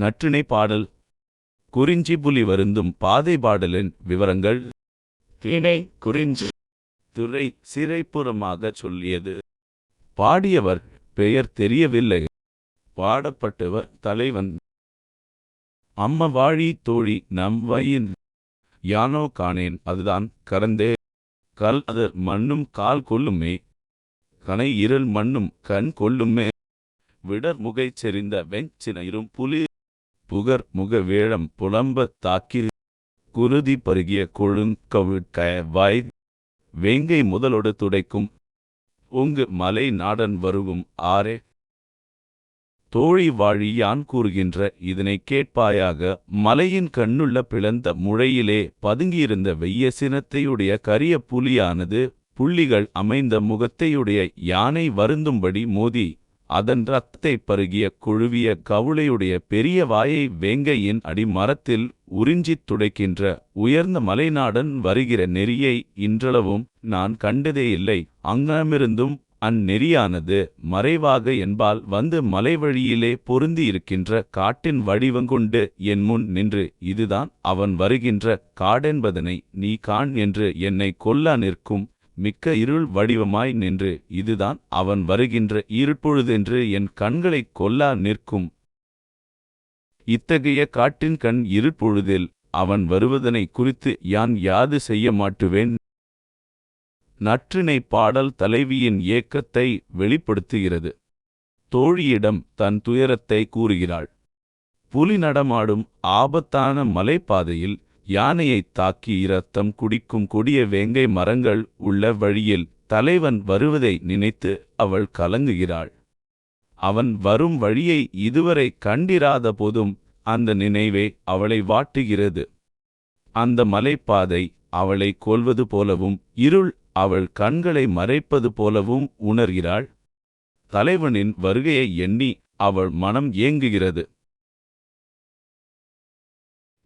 நற்றிணை பாடல். குறிஞ்சி புலி வருந்தும் பாதை பாடலின் விவரங்கள். திணை குறிஞ்சி. துறை சிறைப்புறமாகச் சொல்லியது. பாடியவர் பெயர் தெரியவில்லை. பாடப்பட்டவர் தலைவன். அம்ம வாழி தோழி நம் வயின். யானோ காணேன் அதுதான் கரந்தே. கல் அது மண்ணும் கால் கொள்ளுமே கனை இருள் மண்ணும் கண் கொள்ளுமே விடர் முகைச் செறிந்த வெஞ்சினையிரும் புலி. புகர் முக வேழம் புலம்ப தாக்கி குருதி பருகிய கொழுங்கவிழ்க வாய் வேங்கை முதலொடு துடைக்கும். உங்கு மலை நாடன் வருகும் ஆரே தோழி வாழி யான் கூறுகின்ற இதனைக் கேட்பாயாக மலையின் கண்ணுள்ள பிளந்த முழையிலே பதுங்கியிருந்த வெய்ய சினத்தையுடைய கரிய புலியானது புள்ளிகள் அமைந்த முகத்தையுடைய யானை வருந்தும்படி மோதி அதன் இரத்தத்தைப் பருகிய குழுவிய கவுளையுடைய பெரிய வாயை வேங்கையின் அடிமரத்தில் உறிஞ்சித் துடைக்கின்ற உயர்ந்த மலைநாடன் வருகிற நெறியை இன்றளவும் நான் கண்டதேயில்லை அங்கமிருந்தும் அந்நெறியானது மறைவாக என்பால் வந்து மலைவழியிலே பொருந்தி இருக்கின்ற காட்டின் வடிவங்கொண்டு என் முன் நின்று இதுதான் அவன் வருகின்ற காடென்பதனை நீ காண் என்று என்னை கொல்லா நிற்கும் மிக்க இருள் வடிவமாய் நின்று இதுதான் அவன் வருகின்ற இருட்பொழுதென்று என் கண்களைக் கொல்லா நிற்கும். இத்தகைய காட்டின் கண் இருட்பொழுதில் அவன் வருவதனை குறித்து யான் யாது செய்ய மாட்டுவேன்? நற்றினை பாடல் தலைவியின் ஏக்கத்தை வெளிப்படுத்துகிறது. தோழியிடம் தன் துயரத்தை கூறுகிறாள். புலி நடமாடும் ஆபத்தான மலைப்பாதையில் யானையைத் தாக்கி இரத்தம் குடிக்கும் கொடிய வேங்கை மரங்கள் உள்ள வழியில் தலைவன் வருவதை நினைத்து அவள் கலங்குகிறாள். அவன் வரும் வழியை இதுவரை கண்டிராத போதும் அந்த நினைவே அவளை வாட்டுகிறது. அந்த மலைப்பாதை அவளை கொல்வது போலவும் இருள் அவள் கண்களை மறைப்பது போலவும் உணர்கிறாள். தலைவனின் வருகையை எண்ணி அவள் மனம் ஏங்குகிறது.